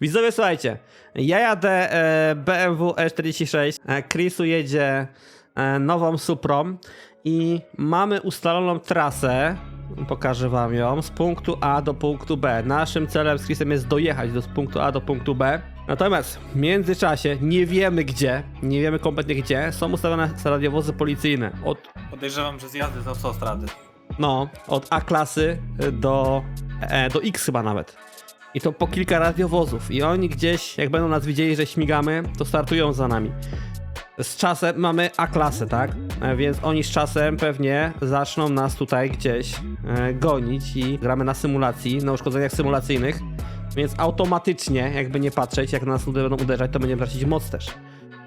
Widzowie, słuchajcie, ja jadę e, BMW E46, e, Chrisu jedzie e, nową Suprą i mamy ustaloną trasę, pokażę wam ją, z punktu A do punktu B. Naszym celem z Chrisem jest dojechać do z punktu A do punktu B. Natomiast w międzyczasie nie wiemy gdzie, nie wiemy kompletnie gdzie, są ustawione radiowozy policyjne od Podejrzewam, że zjazdy z autostrady. no, od A klasy do, e, do X chyba nawet. I to po kilka radiowozów. I oni gdzieś, jak będą nas widzieli, że śmigamy, to startują za nami. Z czasem mamy A klasę, tak? E, Więc oni z czasem pewnie zaczną nas tutaj gdzieś e, gonić i gramy na symulacji, na uszkodzeniach symulacyjnych. Więc automatycznie, jakby nie patrzeć, jak na nas ude- będą uderzać, to będziemy tracić moc też.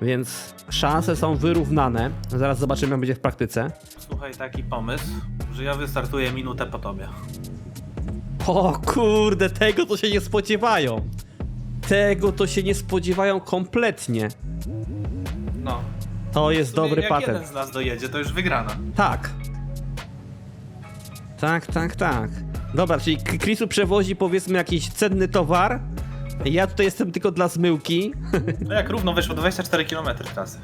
Więc szanse są wyrównane. Zaraz zobaczymy, jak będzie w praktyce. Słuchaj, taki pomysł, że ja wystartuję minutę po tobie. O kurde, tego to się nie spodziewają. Tego to się nie spodziewają kompletnie. No. To jest W sumie dobry jak patent. jeden z nas dojedzie, to już wygrana. Tak. Tak, tak, tak. Dobra, czyli K- Chrisu przewozi powiedzmy jakiś cenny towar. Ja tutaj jestem tylko dla zmyłki. No jak równo wyszło 24 km trasy.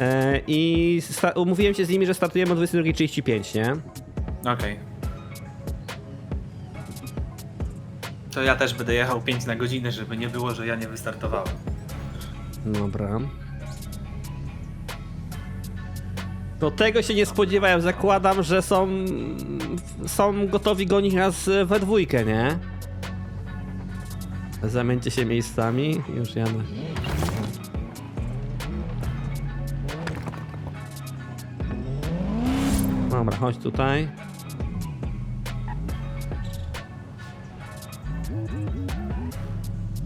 E, I sta- umówiłem się z nimi, że startujemy o 22.35, nie? Okej. To ja też będę jechał 5 na godzinę, żeby nie było, że ja nie wystartowałem. Dobra. Do tego się nie spodziewałem. Zakładam, że są, są gotowi gonić nas we dwójkę, nie? Zamieńcie się miejscami. Już jadę. Dobra, chodź tutaj.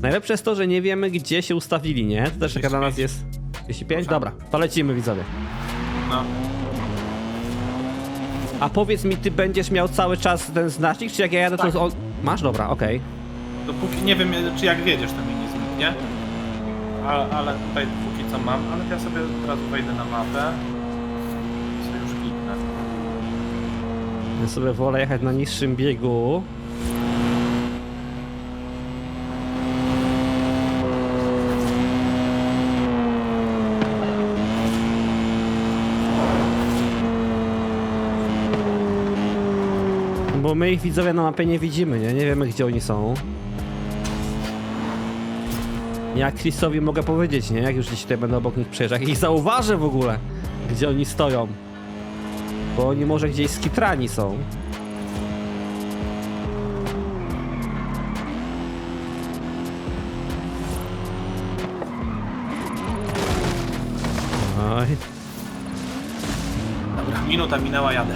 Najlepsze jest to, że nie wiemy, gdzie się ustawili, nie? To też jaka dla nas jest 35? Dobra, to lecimy, widzowie. No. A powiedz mi, ty będziesz miał cały czas ten znacznik, czy jak ja jadę, to Tak. on... Masz? Dobra, okej. Dopóki nie wiem, czy jak wiedziesz, to mi nie zniknie. Ale, ale tutaj póki co mam, ale ja sobie od razu wejdę na mapę. I sobie już kliknę. Ja sobie wolę jechać na niższym biegu. Bo my ich widzowie na mapie nie widzimy, nie? Nie wiemy gdzie oni są. Ja Chrisowi mogę powiedzieć, nie? Jak już gdzieś tutaj będę obok nich przejeżdżał, jak ich zauważę w ogóle, gdzie oni stoją. Bo oni może gdzieś skitrani są. Oj. Dobra, minuta minęła, jadę.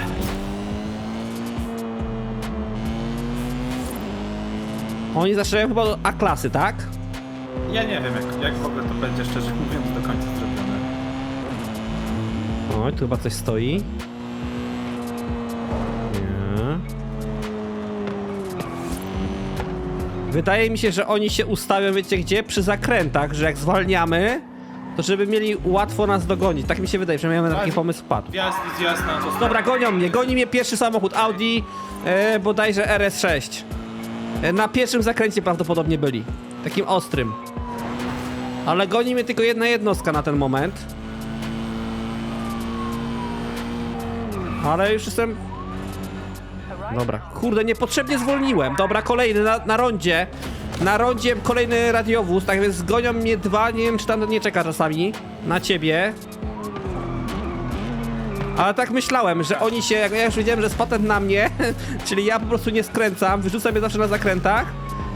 Oni zaczynają chyba od A klasy, tak? Ja nie wiem, jak, jak w ogóle to będzie, szczerze mówiąc, do końca zrobione. Oj, tu chyba coś stoi. Nie. Wydaje mi się, że oni się ustawią, wiecie gdzie? Przy zakrętach, że jak zwalniamy, to żeby mieli łatwo nas dogonić. Tak mi się wydaje, że miałem na taki Tak. pomysł wpadł. Wjazd i zjazd na autostradę. Dobra, gonią mnie. Goni mnie pierwszy samochód Audi, e, bodajże RS6. E, na pierwszym zakręcie prawdopodobnie byli. Takim ostrym. Ale goni mnie tylko jedna jednostka na ten moment. Ale już jestem... Dobra. Kurde, niepotrzebnie zwolniłem. Dobra, kolejny na, na rondzie. Na rondzie kolejny radiowóz, tak więc gonią mnie dwa. Nie wiem, czy tam nie czeka czasami na ciebie. Ale tak myślałem, że oni się, jak ja już wiedziałem, że jest patent na mnie, czyli ja po prostu nie skręcam, wyrzucam je zawsze na zakrętach,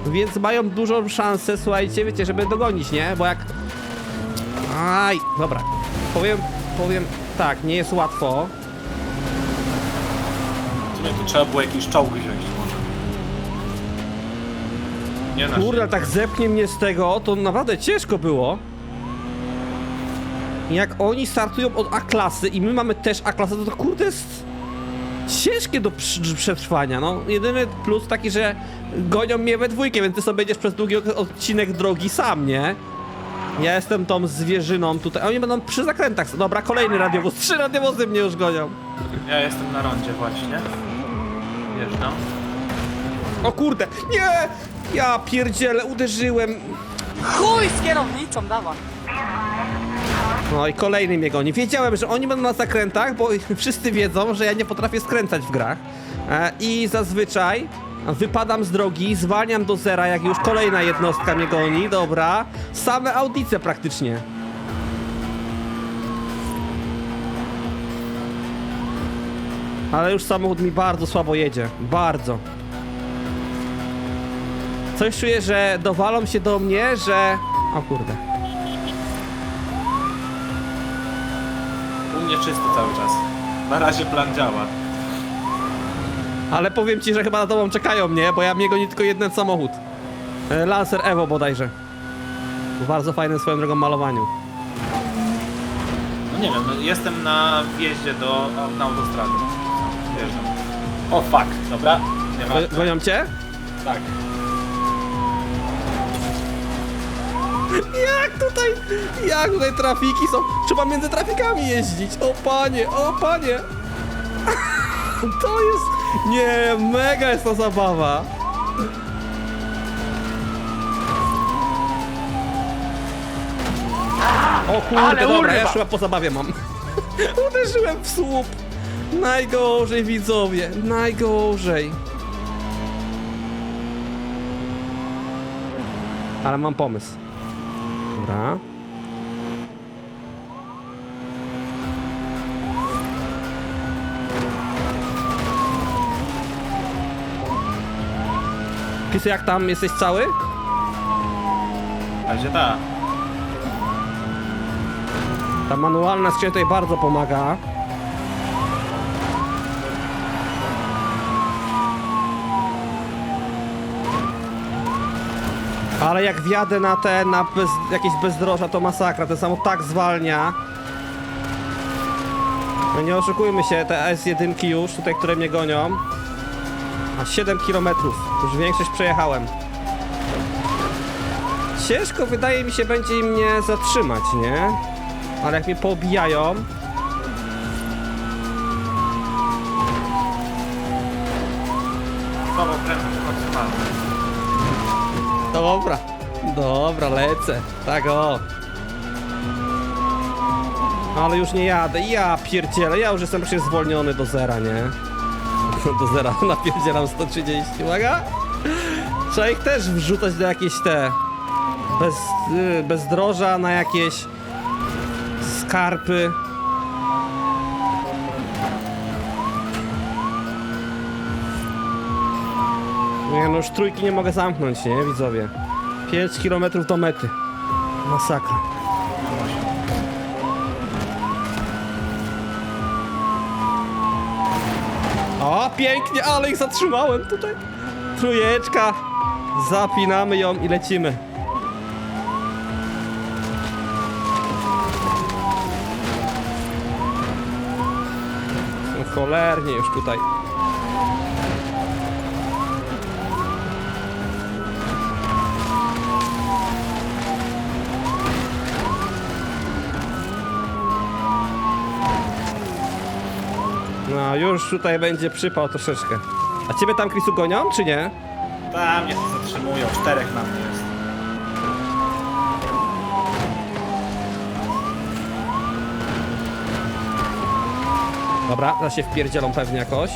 więc mają dużą szansę, słuchajcie, wiecie, żeby dogonić, nie? Bo jak... Aj, dobra. Powiem, powiem, tak, nie jest łatwo. Nie, to trzeba było jakiś czołg wziąć może. Nie Kurde, tak zepnie mnie z tego, to naprawdę ciężko było. Jak oni startują od A-klasy i my mamy też A-klasę, to to kurde jest ciężkie do przetrwania. No, jedyny plus taki, że gonią mnie we dwójkę, więc ty sobie będziesz przez długi odcinek drogi sam, nie? Ja jestem tą zwierzyną tutaj. Oni będą przy zakrętach. Dobra, kolejny radiowóz. Trzy radiowozy mnie już gonią. Ja jestem na rondzie właśnie. Wjeżdżam. O kurde, nie! Ja pierdzielę, uderzyłem. Chuj z kierownicą, dawaj. No i kolejny mnie goni. Wiedziałem, że oni będą na zakrętach, bo wszyscy wiedzą, że ja nie potrafię skręcać w grach. E, I zazwyczaj wypadam z drogi, zwalniam do zera, jak już kolejna jednostka mnie goni. Dobra. Same audice praktycznie. Ale już samochód mi bardzo słabo jedzie. Bardzo. Coś czuję, że dowalą się do mnie, że... O kurde. U mnie czysto cały czas. Na razie plan działa. Ale powiem ci, że chyba na tobą czekają mnie, bo ja mnie goni tylko jeden samochód. E, Lancer Evo bodajże. W bardzo fajnym swoją drogą malowaniu. No nie wiem, no jestem na wjeździe do, na autostradę. Wjeżdżam. O fuck, dobra. Nie ma. Go- Gonią cię? Tak. Jak tutaj, jak tutaj trafiki są? Trzeba między trafikami jeździć. O panie, o panie. To jest, nie, mega jest ta zabawa. O kurde, Ale dobra, ja urwa. już chyba po zabawie mam. Uderzyłem w słup. Najgorzej widzowie, najgorzej. Ale mam pomysł. Dobra. Pisy, jak tam jesteś cały? Razie tak. Ta manualna skrzynia tutaj bardzo pomaga. Ale jak wjadę na te, na bez, jakieś bezdroża, to masakra. Ten samo tak zwalnia. No nie oszukujmy się, te S1 już, tutaj, które mnie gonią. A 7 km. Już większość przejechałem. Ciężko wydaje mi się będzie mnie zatrzymać, nie? Ale jak mnie pobijają. Dobra, dobra, lecę. Tak o. Ale już nie jadę. Ja pierdzielę, ja już jestem przecież zwolniony do zera, nie? Do zera napierdzielam 130, uwaga. Trzeba ich też wrzucać do jakieś te... Bez, y, bezdroża na jakieś skarpy. Nie no, już trójki nie mogę zamknąć, nie, widzowie? 5 km do mety. Masakra. O, pięknie, ale ich zatrzymałem tutaj. Trójeczka. Zapinamy ją i lecimy. Są cholernie już tutaj. No, już tutaj będzie przypał troszeczkę. A ciebie tam, Krisu, gonią, czy nie? Tam mnie zatrzymują, czterech na mnie jest. Dobra, teraz się wpierdzielą pewnie jakoś.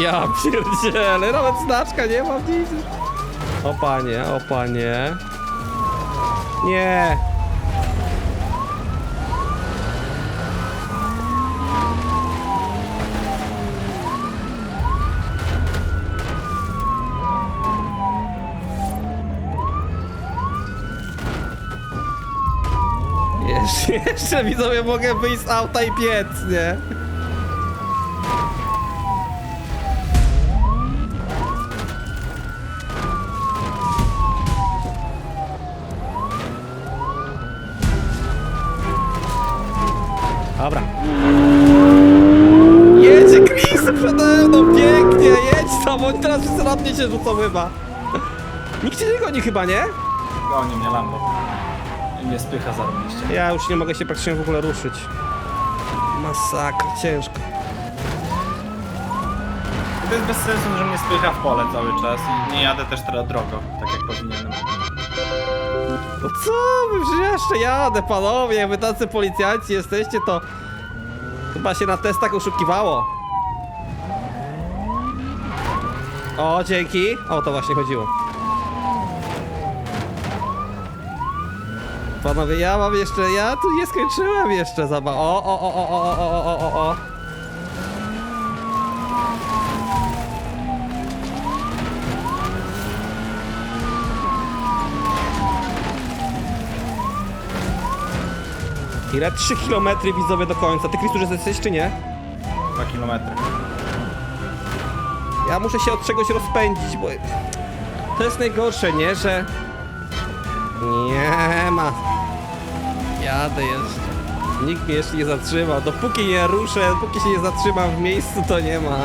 Ja pierdzielę, nawet znaczka nie mam nic. O panie, o panie. Nie. Jeszcze, jeszcze widzowie mogę wyjść z auta i piec, nie? Dobra. Jedzie Chris przede mną, pięknie, jedź tam, oni teraz wszyscy na mnie się rzucą chyba. Nikt cię nie goni chyba, nie? Goni mnie Lambo. I mnie spycha zarobiście. Ja już nie mogę się praktycznie w ogóle ruszyć. Masakra, ciężko. to jest bez sensu, że mnie spycha w pole cały czas i nie jadę też teraz drogą, tak jak powinienem. No co wy, przecież jeszcze jadę, panowie, jak wy tacy policjanci jesteście, to chyba się na testach oszukiwało. O, dzięki. O, to właśnie chodziło. Panowie, ja mam jeszcze, ja tu nie skończyłem jeszcze zabaw. O, o, o, o, o, o, o, o, o, Ile? 3 km widzowie do końca. Ty, Kristus, że jesteś czy nie? Dwa kilometry. Ja muszę się od czegoś rozpędzić, bo to jest najgorsze, nie? Że nie ma. Jadę jeszcze. Nikt mnie jeszcze nie zatrzymał. Dopóki nie ruszę, dopóki się nie zatrzymam w miejscu, to nie ma.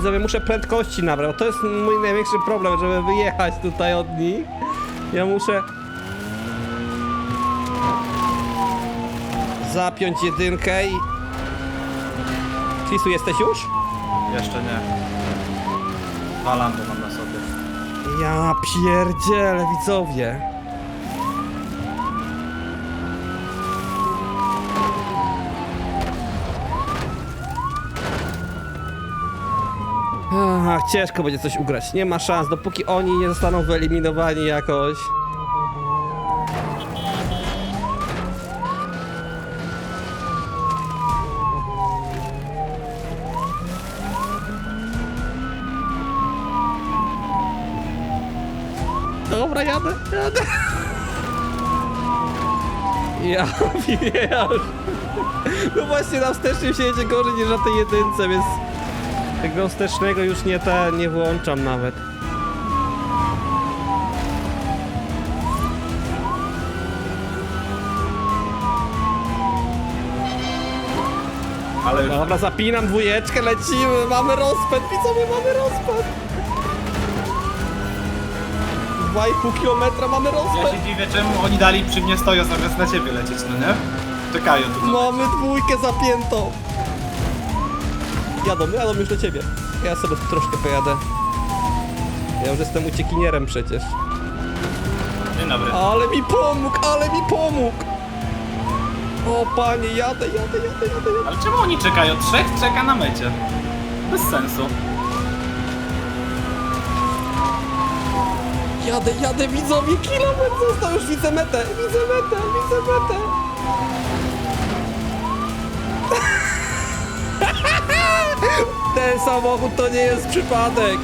Widzowie muszę prędkości nabrać, to jest mój największy problem, żeby wyjechać tutaj od nich. Ja muszę zapiąć jedynkę i... Krisu, jesteś już? Jeszcze nie. Dwa lando mam na sobie. Ja pierdzielę, widzowie. Ciężko będzie coś ugrać. Nie ma szans, dopóki oni nie zostaną wyeliminowani jakoś. Dobra, jadę, jadę. Ja, już. No właśnie na wstecznym się jedzie gorzej niż na tej jedynce, więc tego wstecznego już nie te, nie włączam nawet. Ale już Dobra, zapinam dwójeczkę, lecimy, mamy rozpęd, widzowie, mamy rozpęd. 2,5 kilometra mamy ja rozpęd. się dziwię, czemu oni dali przy mnie stoją zamiast na ciebie lecieć, no nie? Czekają tu. Mamy dwójkę zapiętą. Jadą, jadą już do ciebie. Ja sobie troszkę pojadę. Ja już jestem uciekinierem przecież. Dzień dobry. Ale mi pomógł, ale mi pomógł. O panie, jadę, jadę, jadę, jadę, jadę. Ale czemu oni czekają? Trzech czeka na mecie. Bez sensu. Jadę, jadę, widzowie, kilometr został, już widzę metę, widzę metę, widzę metę. Ten samochód to nie jest przypadek.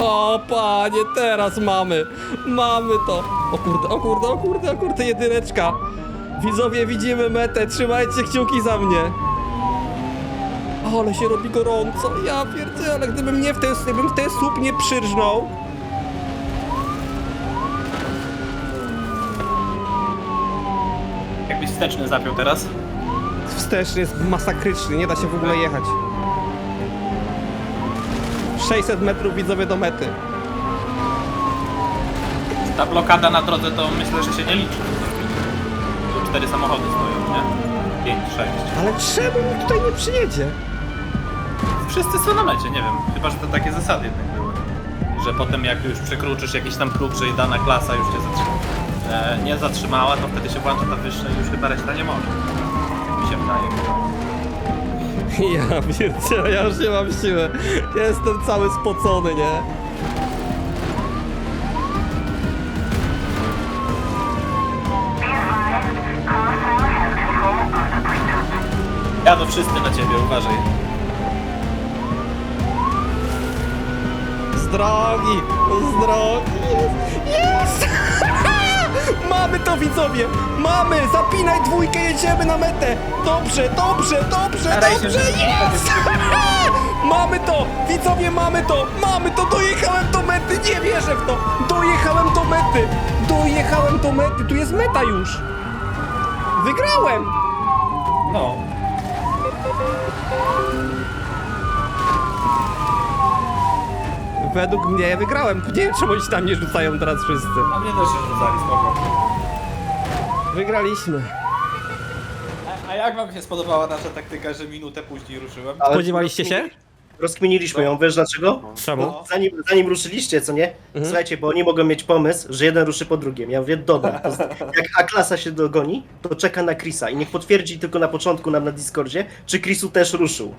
O panie, teraz mamy, mamy to. O kurde, o kurde, o kurde, o kurde, jedyneczka. Widzowie, widzimy metę, trzymajcie kciuki za mnie. Ale się robi gorąco, ja pierdzielę, gdybym nie w ten, gdybym w ten słup nie przyrżnął. Wsteczny zapiął teraz. Wsteczny jest masakryczny, nie da się w ogóle jechać. 600 metrów widzowie do mety. Ta blokada na drodze to myślę, że się nie liczy. Tu cztery samochody stoją, nie? Pięć, sześć. Ale czemu mi tutaj nie przyjedzie? Wszyscy są na mecie, nie wiem. Chyba, że to takie zasady jednak były. Że potem jak już przekroczysz jakiś tam próg, że dana klasa już cię zatrzyma, nie zatrzymała, to wtedy się włącza ta wyższa i już chyba reszta nie może. Tak mi się wydaje. Ja pierdzielę, ja już nie mam siły. Ja jestem cały spocony, nie? Jadą wszyscy na ciebie, uważaj. Z drogi, z drogi. Jest! Mamy to widzowie! Mamy! Zapinaj dwójkę, jedziemy na metę! Dobrze, dobrze, dobrze, Staraj się, dobrze! żeby- Jest! mamy to! Widzowie, mamy to! Mamy to! Dojechałem do mety! Nie wierzę w to! Dojechałem do mety! Dojechałem do mety! Tu jest meta już! Wygrałem! No. Według mnie wygrałem. Nie wiem, czemu oni się tam nie rzucają teraz wszyscy. A mnie też się rzucali, spoko. Wygraliśmy. A, a jak wam się spodobała nasza taktyka, że minutę później ruszyłem? Ale Spodziewaliście się? Rozkminiliśmy ją, wiesz dlaczego? Czemu? Bo zanim, zanim ruszyliście, co nie? Słuchajcie, bo oni mogą mieć pomysł, że jeden ruszy po drugim. Ja mówię, dodam. To z- Jak A-klasa się dogoni, to czeka na Chrisa i niech potwierdzi tylko na początku nam na Discordzie, czy Chrisu też ruszył.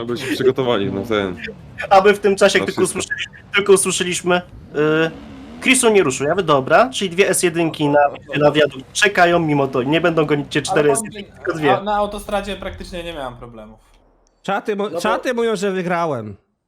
Aby się przygotowali na ten. Aby w tym czasie Na tylko wszystko. usłyszeliśmy, tylko usłyszeliśmy yy, Chrisu nie ruszył. Ja mówię, dobra, czyli dwie S1 na, na wiadukt czekają mimo to. Nie będą gonić cię cztery Ale S1, powiem ci, tylko dwie. a Na autostradzie praktycznie nie miałem problemów. Czaty, mu- bo- czaty mówią, że wygrałem.